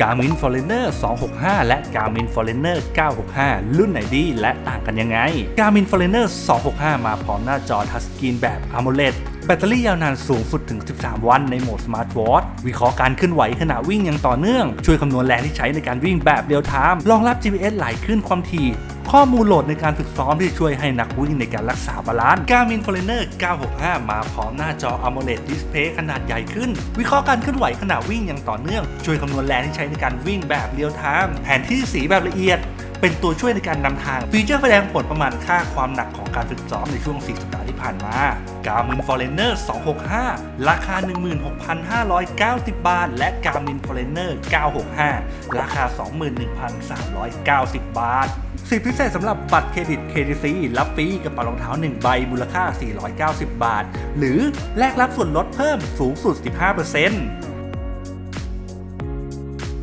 Garmin Forerunner 265 และ Garmin Forerunner 965 รุ่นไหนดีและต่างกันยังไง Garmin Forerunner 265 มาพร้อมหน้าจอทัชสกรีนแบบ AMOLED แบตเตอรี่ยาวนานสูงสุดถึง 13 วันในโหมดสมาร์ทวอทวิเคราะห์การเคลื่อนไหวขณะวิ่งอย่างต่อเนื่อง ช่วยคำนวณแรงที่ใช้ในการวิ่งแบบเรียลไทม์รองรับ GPS หลขึ้นความถี่ ข้อมูลโหลดในการฝึกซ้อมที่ช่วยให้นักวิ่งในการรักษาบาลานซ์ Garmin Foreigner 965 มาพร้อมหน้าจอ AMOLED Display ขนาดใหญ่ขึ้น วิเคราะห์การเคลื่อนไหวขณะวิ่งอย่างต่อเนื่อง ช่วยคำนวณแรงที่ใช้ในการวิ่งแบบเรียลไทม์แผนที่สีแบบละเอียดเป็นตัวช่วยในการนำทาง ฟีเจอร์แสดงผลประมาณค่าความหนักของการฝึกซ้อมในช่วง 4 สัปดาห์ที่ผ่านมา Garmin Foreigner 265 ราคา 16,590 บาท และ Garmin Foreigner 965 ราคา 21,390 บาท สิทธิพิเศษสำหรับบัตรเครดิต KTC รับฟรีกระเป๋ารองเท้า 1 ใบมูลค่า 490 บาท หรือแลกรับส่วนลดเพิ่มสูงสุด 15%